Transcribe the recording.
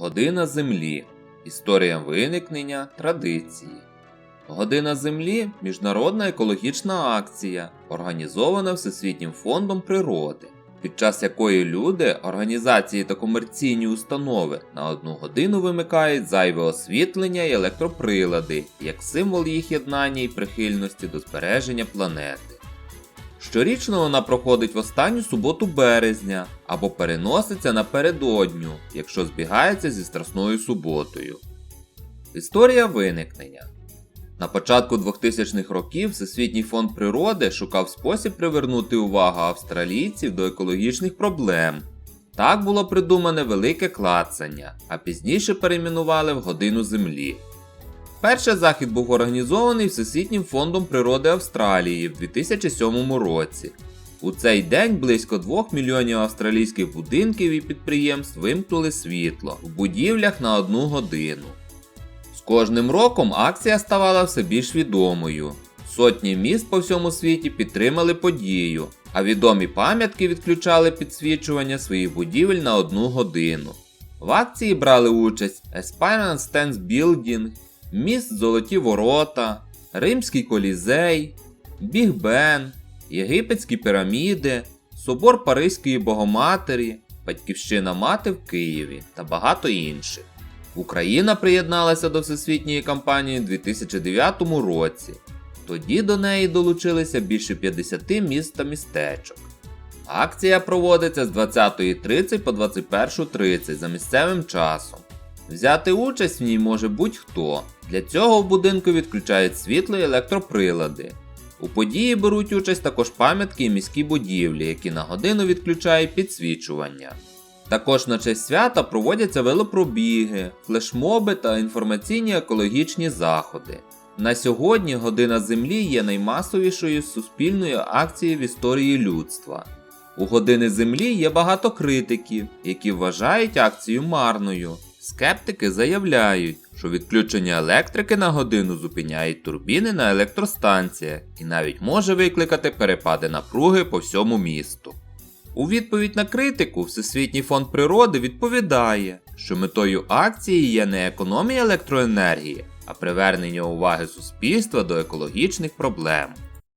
Година Землі. Історія виникнення традиції. Година Землі міжнародна екологічна акція, організована Всесвітнім фондом природи, під час якої люди, організації та комерційні установи на одну годину вимикають зайве освітлення і електроприлади, як символ їх єднання і прихильності до збереження планети. Щорічно вона проходить в останню суботу березня або переноситься напередодню, якщо збігається зі Страсною суботою. Історія виникнення. На початку 2000-х років Всесвітній фонд природи шукав спосіб привернути увагу австралійців до екологічних проблем. Так було придумане велике клацання, а пізніше перейменували в Годину Землі. Перший захід був організований Всесвітнім фондом природи Австралії в 2007 році. У цей день близько 2 мільйонів австралійських будинків і підприємств вимкнули світло в будівлях на одну годину. З кожним роком акція ставала все більш відомою. Сотні міст по всьому світі підтримали подію, а відомі пам'ятки відключали підсвічування своїх будівель на одну годину. В акції брали участь Espirant Stands Building, міст Золоті Ворота, Римський Колізей, Біг Бен, Єгипетські піраміди, Собор Паризької Богоматері, Батьківщина Мати в Києві та багато інших. Україна приєдналася до всесвітньої кампанії у 2009 році. Тоді до неї долучилися більше 50 міст та містечок. Акція проводиться з 20.30 по 21.30 за місцевим часом. Взяти участь в ній може будь-хто. Для цього в будинку відключають світло і електроприлади. У події беруть участь також пам'ятки і міські будівлі, які на годину відключають підсвічування. Також на честь свята проводяться велопробіги, флешмоби та інформаційні екологічні заходи. На сьогодні Година Землі є наймасовішою суспільною акцією в історії людства. У Години Землі є багато критиків, які вважають акцію марною. Скептики заявляють, що відключення електрики на годину зупиняють турбіни на електростанціях і навіть може викликати перепади напруги по всьому місту. У відповідь на критику Всесвітній фонд природи відповідає, що метою акції є не економія електроенергії, а привернення уваги суспільства до екологічних проблем.